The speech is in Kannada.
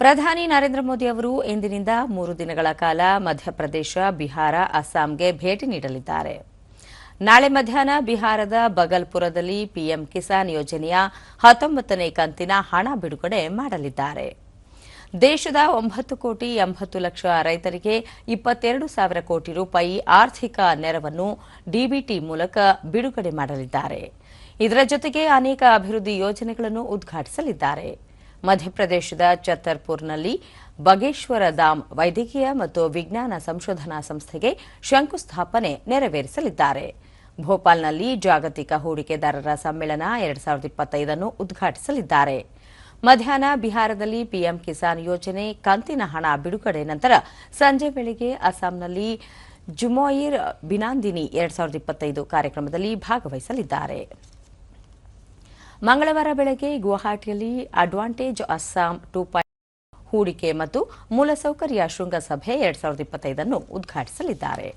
ಪ್ರಧಾನಿ ನರೇಂದ್ರ ಮೋದಿ ಅವರು ಇಂದಿನಿಂದ ಮೂರು ದಿನಗಳ ಕಾಲ ಮಧ್ಯಪ್ರದೇಶ, ಬಿಹಾರ, ಅಸ್ಸಾಂಗೆ ಭೇಟಿ ನೀಡಲಿದ್ದಾರೆ. ನಾಳೆ ಮಧ್ಯಾಹ್ನ ಬಿಹಾರದ ಬಗಲ್ಪುರದಲ್ಲಿ ಪಿಎಂ ಕಿಸಾನ್ ಯೋಜನೆಯ ಹತ್ತೊಂಬತ್ತನೇ ಕಂತಿನ ಹಣ ಬಿಡುಗಡೆ ಮಾಡಲಿದ್ದಾರೆ. ದೇಶದ ಒಂಬತ್ತು ಕೋಟಿ ಎಂಬತ್ತು ಲಕ್ಷ ರೈತರಿಗೆ ಇಪ್ಪತ್ತೆರಡು ಸಾವಿರ ಕೋಟಿ ರೂಪಾಯಿ ಆರ್ಥಿಕ ನೆರವನ್ನು ಡಿಬಿಟಿ ಮೂಲಕ ಬಿಡುಗಡೆ ಮಾಡಲಿದ್ದಾರೆ. ಇದರ ಜೊತೆಗೆ ಅನೇಕ ಅಭಿವೃದ್ಧಿ ಯೋಜನೆಗಳನ್ನು ಉದ್ಘಾಟಿಸಲಿದ್ದಾರೆ. ಮಧ್ಯಪ್ರದೇಶದ ಛತ್ತರ್ಪುರ್ನಲ್ಲಿ ಬಗೇಶ್ವರ ಧಾಮ್ ವೈದ್ಯಕೀಯ ಮತ್ತು ವಿಜ್ಞಾನ ಸಂಶೋಧನಾ ಸಂಸ್ಥೆಗೆ ಶಂಕುಸ್ಥಾಪನೆ ನೆರವೇರಿಸಲಿದ್ದಾರೆ. ಭೋಪಾಲ್ನಲ್ಲಿ ಜಾಗತಿಕ ಹೂಡಿಕೆದಾರರ ಸಮ್ಮೇಳನ ಎರಡ್ ಸಾವಿರದ ಇಪ್ಪತ್ತೈದನ್ನು ಉದ್ಘಾಟಿಸಲಿದ್ದಾರೆ. ಮಧ್ಯಾಹ್ನ ಬಿಹಾರದಲ್ಲಿ ಪಿಎಂ ಕಿಸಾನ್ ಯೋಜನೆ ಕಂತಿನ ಹಣ ಬಿಡುಗಡೆ ನಂತರ ಸಂಜೆ ವೇಳೆಗೆ ಅಸ್ಸಾಂನಲ್ಲಿ ಜುಮೋಯಿರ್ ಬಿನಾಂದಿನಿ ಎರಡ್ ಸಾವಿರದ ಇಪ್ಪತ್ತೈದು ಕಾರ್ಯಕ್ರಮದಲ್ಲಿ ಭಾಗವಹಿಸಲಿದ್ದಾರೆ. ಮಂಗಳವಾರ ಬೆಳಗ್ಗೆ ಗುವಾಹಟಿಯಲ್ಲಿ ಅಡ್ವಾಂಟೇಜ್ ಅಸ್ಸಾಂ ಟೂ ಪಾಯಿಂಟ್ ಹೂಡಿಕೆ ಮತ್ತು ಮೂಲಸೌಕರ್ಯ ಶೃಂಗಸಭೆ ಎರಡ್ ಸಾವಿರದ ಇಪ್ಪತ್ತೈದನ್ನು ಉದ್ಘಾಟಿಸಲಿದ್ದಾರೆ.